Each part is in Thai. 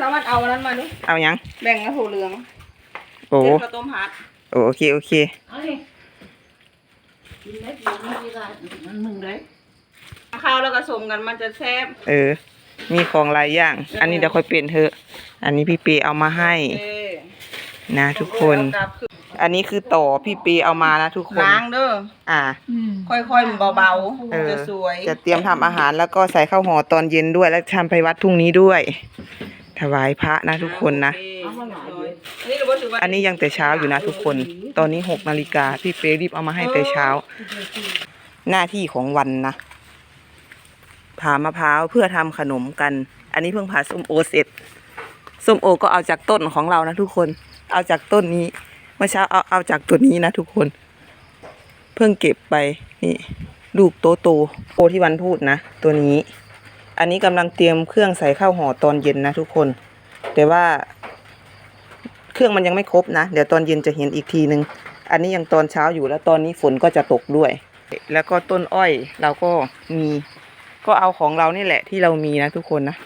สามารถเอาอันนั้นมาดูเอายังแบ่งกระถูเหลืองโอ้เจ็ดข้าวต้มฮัดโอ้โอเคโอเคเอาดิกินได้กินไม่ได้มันมึงได้ข้าวแล้วก็สมกันมันจะแซ่บเออ มีของหลายอย่าง อันนี้เดี๋ยวค่อยเปลี่ยนเถอะ อันนี้พี่ปีเอามาให้ เอ้ยนะทุกคน เอากลับคืออันนี้คือต่อพี่ปีเอามานะทุกคน ล้างเด้ออ่า ค่อยๆเบาเออ ๆจะสวยจะเตรียมทำอาหารแล้วก็ใส่ข้าวห่อตอนเย็นด้วย แล้วทำไปวัดพรุ่งนี้ด้วย ถวายพระนะทุกคนนะเอามาหน่อยอันนี้เราก็ถือว่าอันนี้ยังแต่เช้าอยู่นะทุกคน ตอนนี้หกนาฬิกาพี่เป๊รีบเอามาให้แต่เช้า หน้าที่ของวันนะผ่ามะพร้าวเพื่อทำขนมกัน อันนี้เพิ่งผ่าส้มโอเสร็จ ส้มโอก็เอาจากต้นของเรานะทุกคน เอาจากต้นนี้ เมื่อเช้าเอาเอาจากตัวนี้นะทุกคน เพิ่งเก็บไปนี่ลูกโตโตๆโอที่วันพูดนะ ตัวนี้ อันนี้กำลังเตรียมเครื่องใส่ข้าวห่อตอนเย็นนะทุกคน แต่ว่า เครื่องมันยังไม่ครบนะ เดี๋ยวตอนเย็นจะเห็นอีกทีนึง อันนี้ยังตอนเช้าอยู่แล้วตอนนี้ฝนก็จะตกด้วย แล้วก็ต้นอ้อยเราก็มี ก็เอาของเรานี่แหละที่เรามีนะทุกคนนะ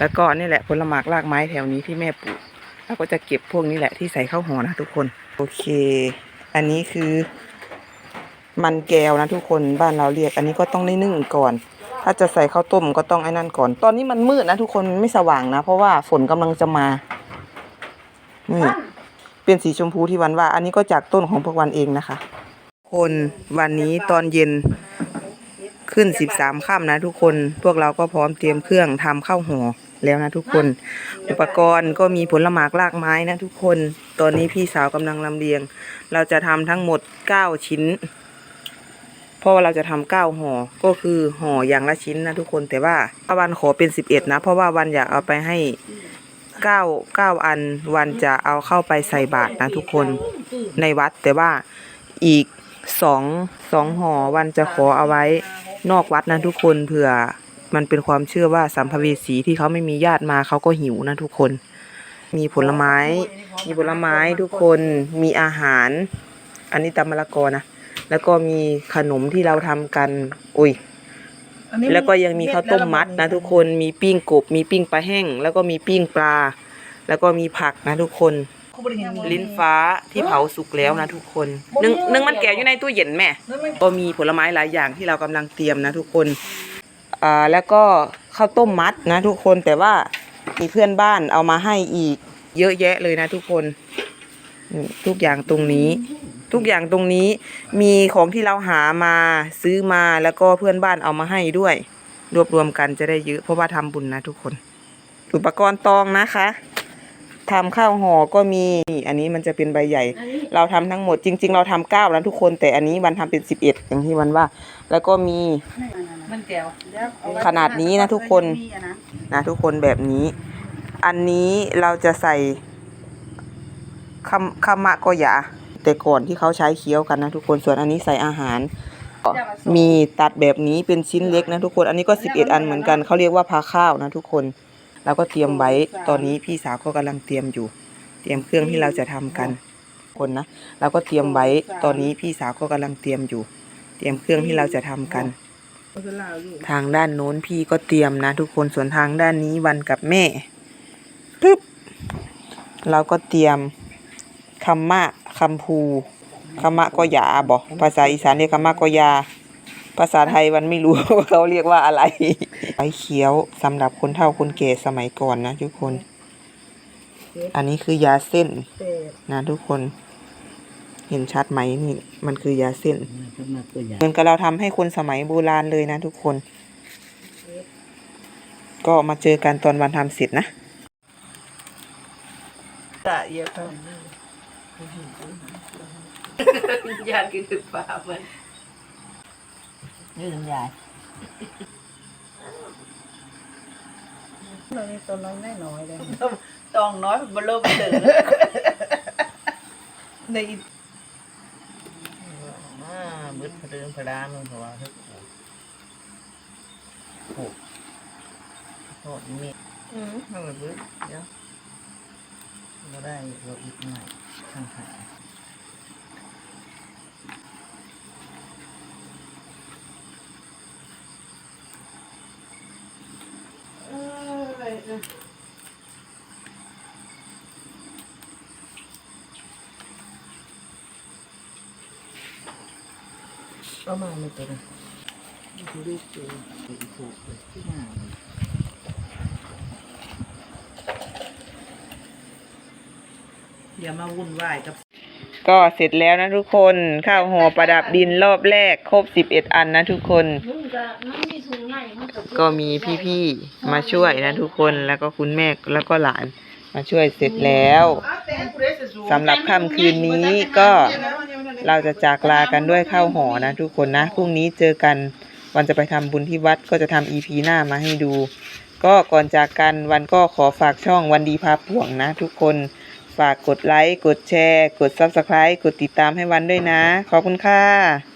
แล้วก็นี่แหละผลหมากรากไม้แถวนี้ที่แม่ปลูกเราก็จะเก็บพวกนี้แหละที่ใส่ข้าวห่อนะทุกคน โอเค อันนี้คือมันแก้วนะทุกคนบ้านเราเรียก อันนี้ก็ต้องได้นึ่งก่อน ถ้าจะใส่ข้าวต้มก็ต้องไอ้นั่นก่อน ตอนนี้มันมืดนะทุกคนมันไม่สว่างนะ เพราะว่าฝนกำลังจะมานี่เป็นสีชมพูที่วันว่า อันนี้ก็จากต้นของพวกวันเองนะคะ คนวันนี้ตอนเย็นขึ้นสิบสามค่ำนะทุกคน พวกเราก็พร้อมเตรียมเครื่องทำข้าวห่อแล้วนะทุกคน อุปกรณ์ก็มีผลหมากรากไม้นะทุกคน ตอนนี้พี่สาวกำลังลำเลียง เราจะทำทั้งหมดเก้าชิ้น เพราะว่าเราจะทำเก้าห่อก็คือห่ออย่างละชิ้นนะทุกคนแต่ว่าป้าวันขอเป็นสิบเอ็ดนะ เพราะว่าวันอยากเอาไปให้เก้าเก้าอันวันจะเอาเข้าไปใส่บาตรนะทุกคนในวัดแต่ว่าอีกสองสองห่อวันจะขอเอาไว้นอกวัดนะทุกคนเผื่อมันเป็นความเชื่อว่าสัมภเวสีที่เขาไม่มีญาติมาเขาก็หิวนะทุกคน มีผลไม้ มีผลไม้ทุกคนมีอาหาร อันนี้ตำมะละกอนะ แล้วก็มีขนมที่เราทำกัน อุ้ยแล้วก็ยังมีข้าวต้มมัดนะทุกคน มีปิ้งกบ มีปิ้งปลาแห้ง แล้วก็มีปิ้งปลา แล้วก็มีผักนะทุกคนลิ้นฟ้าที่เผาสุกแล้วนะทุกคนนึ่งนึ่งมันแก่อยู่ในตู้เย็นแม่ก็มีผลไม้หลายอย่างที่เรากำลังเตรียมนะทุกคน อ่า แล้วก็ข้าวต้มมัดนะทุกคน แต่ว่ามีเพื่อนบ้านเอามาให้อีก เยอะแยะเลยนะทุกคนนี่ทุกอย่างตรงนี้ ทุกอย่างตรงนี้มีของที่เราหามาซื้อมาแล้วก็เพื่อนบ้านเอามาให้ด้วย รวบรวมกันจะได้เยอะเพราะว่าทำบุญนะทุกคน อุปกรณ์ตองนะคะทำข้าวห่อก็มีนี่อันนี้มันจะเป็นใบใหญ่ เราทำทั้งหมดจริง ๆ เราทำเก้าแล้วทุกคนแต่อันนี้วันทำเป็นสิบเอ็ดอย่างที่วันว่า แล้วก็มีมันแก้วขนาดนี้นะทุกคนนะทุกคนแบบนี้ อันนี้เราจะใส่คำคำมะก็อย่า แต่ก่อนที่เขาใช้เคี้ยวกันนะทุกคนส่วนอันนี้ใส่อาหาร มีตัดแบบนี้เป็นชิ้นเล็กนะทุกคนอันนี้ก็สิบเอ็ดอันเหมือนกันเขาเรียกว่าพาข้าวนะทุกคนเราก็เตรียมไว้ตอนนี้พี่สาวก็กำลังเตรียมอยู่ เตรียมเครื่องที่เราจะทำกันคนนะเราก็เตรียมไว้ตอนนี้พี่สาวก็กำลังเตรียมอยู่ เตรียมเครื่องที่เราจะทำกัน ทางด้านโน้นพี่ก็เตรียมนะ ทุกคนส่วนทางด้านนี้วันกับแม่ปึ๊บเราก็เตรียม คำมะคำภูคำมะก็ยาบอกภาษาอีสานเรียกคำมะก็ยา ภาษาไทยวันไม่รู้ว่าเขาเรียกว่าอะไรไม้เคี้ยวสำหรับคนเฒ่าคนแก่สมัยก่อนนะทุกคน อันนี้คือยาเส้นนะทุกคน เห็นชัดไหมนี่ มันคือยาเส้นเหมือนกับเราทำให้คนสมัยโบราณเลยนะทุกคน ก็มาเจอกันตอนวันทำเสร็จนะตะเยอะ ครับญาติกินถึงปลาเหมือนยืนใหญ่เรานี่ตัวน้อยน้อยเลยตองน้อยบนโลกเดินในอ่าบึดพะเดิมพะดานลงหัวทึกโอ้โหมีอืมทำไมบึดเดี๋ยว เราได้เราอีกหน่อยข้างขาประมาณนี้ตัวนะดูดูดูดูดูดูดูดูดู อย่ามาวุ่นวายกับ ก็เสร็จแล้วนะทุกคนข้าวห่อประดับดินรอบแรกครบสิบเอ็ดอันนะทุกคนก็มันมีถุงใหญ่มันก็ก็มีพี่ๆมาช่วยนะทุกคนแล้วก็คุณแม่แล้วก็หลานมาช่วยเสร็จแล้วสำหรับค่ำคืนนี้ก็เราจะจากลากันด้วยข้าวห่อนะทุกคนนะพรุ่งนี้เจอกันวันจะไปทำบุญที่วัดก็จะทำอีพีหน้ามาให้ดู ก็ก่อนจากกันวันก็ขอฝากช่องวันดีพาป่วงนะทุกคน ฝากกดไลค์ กดแชร์ กด Subscribe กดติดตามให้วันด้วยนะ ขอบคุณค่ะ